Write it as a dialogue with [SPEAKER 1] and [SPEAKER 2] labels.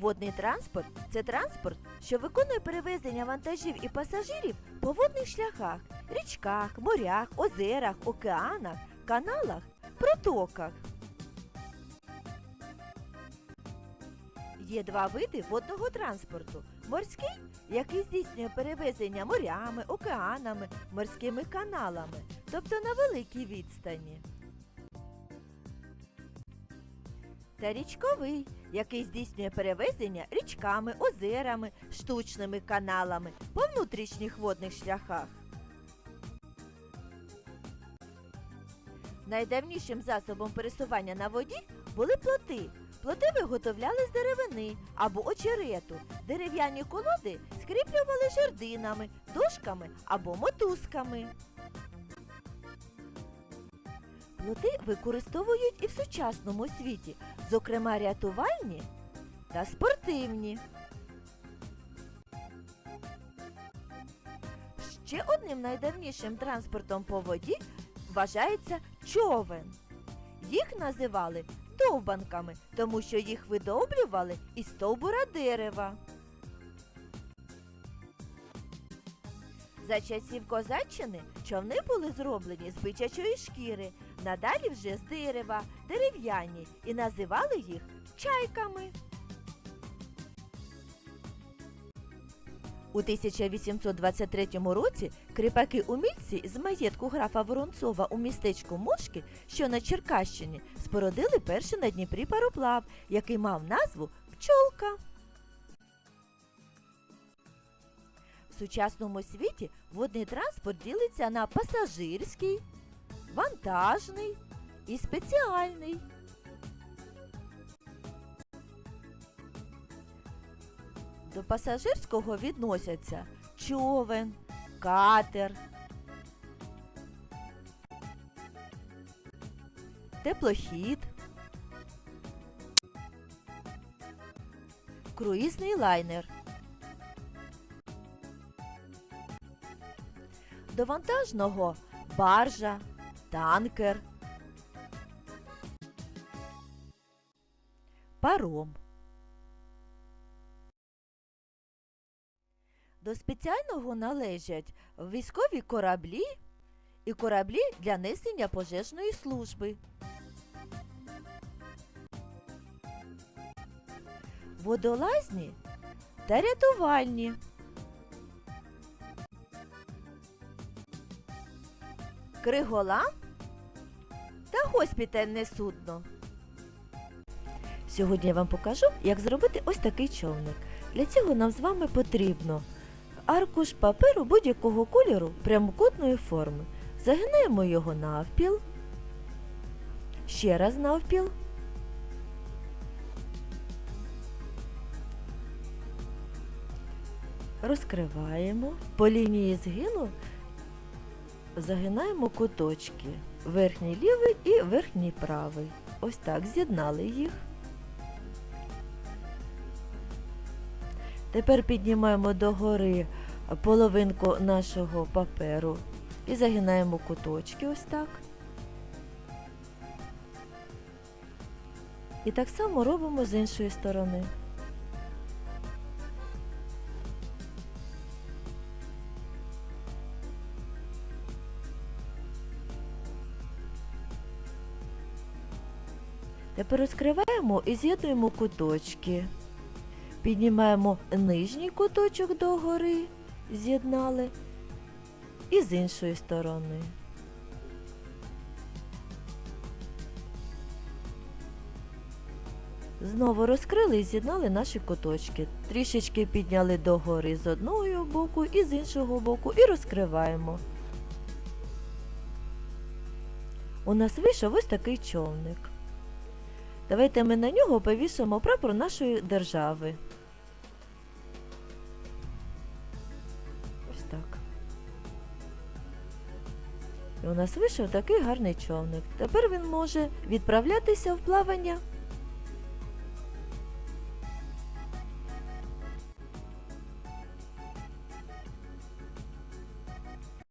[SPEAKER 1] Водний транспорт це транспорт, що виконує перевезення вантажів і пасажирів по водних шляхах, річках, морях, озерах, океанах, каналах, протоках. Є два види водного транспорту: морський, який здійснює перевезення морями, океанами, морськими каналами, тобто на великій відстані. Та річковий, який здійснює перевезення річками, озерами, штучними каналами по внутрішніх водних шляхах. Найдавнішим засобом пересування на воді були плоти. Плоти виготовляли з деревини або очерету. Дерев'яні колоди скріплювали жердинами, дошками або мотузками. Плоти використовують і в сучасному світі, зокрема рятувальні та спортивні. Ще одним найдавнішим транспортом по воді вважається човен. Їх називали довбанками, тому що їх видовблювали із стовбура дерева. За часів козаччини човни були зроблені з бичачої шкіри, надалі вже з дерева, дерев'яні, і називали їх чайками. У 1823 році кріпаки-умільці з маєтку графа Воронцова у містечку Мошки, що на Черкащині, спородили перший на Дніпрі пароплав, який мав назву Пчолка. В сучасному світі водний транспорт ділиться на пасажирський, вантажний і спеціальний. До пасажирського відносяться човен, катер, теплохід, круїзний лайнер. До вантажного баржа, танкер, паром. До спеціального належать військові кораблі і кораблі для несення пожежної служби. Водолазні та рятувальні. Криголам та госпітальне судно. Сьогодні я вам покажу, як зробити ось такий човник. Для цього нам з вами потрібно аркуш паперу будь-якого кольору прямокутної форми. Загинаємо його навпіл. Ще раз навпіл. Розкриваємо. По лінії згину загинаємо куточки. Верхній лівий і верхній правий. Ось так з'єднали їх. Тепер піднімаємо догори половинку нашого паперу і загинаємо куточки ось так. І так само робимо з іншої сторони. Тепер розкриваємо і з'єднуємо куточки. Піднімаємо нижній куточок догори, з'єднали, і з іншої сторони. Знову розкрили і з'єднали наші куточки. Трішечки підняли догори з одного боку і з іншого боку і розкриваємо. У нас вийшов ось такий човник. Давайте ми на нього повісимо прапор нашої держави. Ось так. І у нас вийшов такий гарний човник. Тепер він може відправлятися в плавання.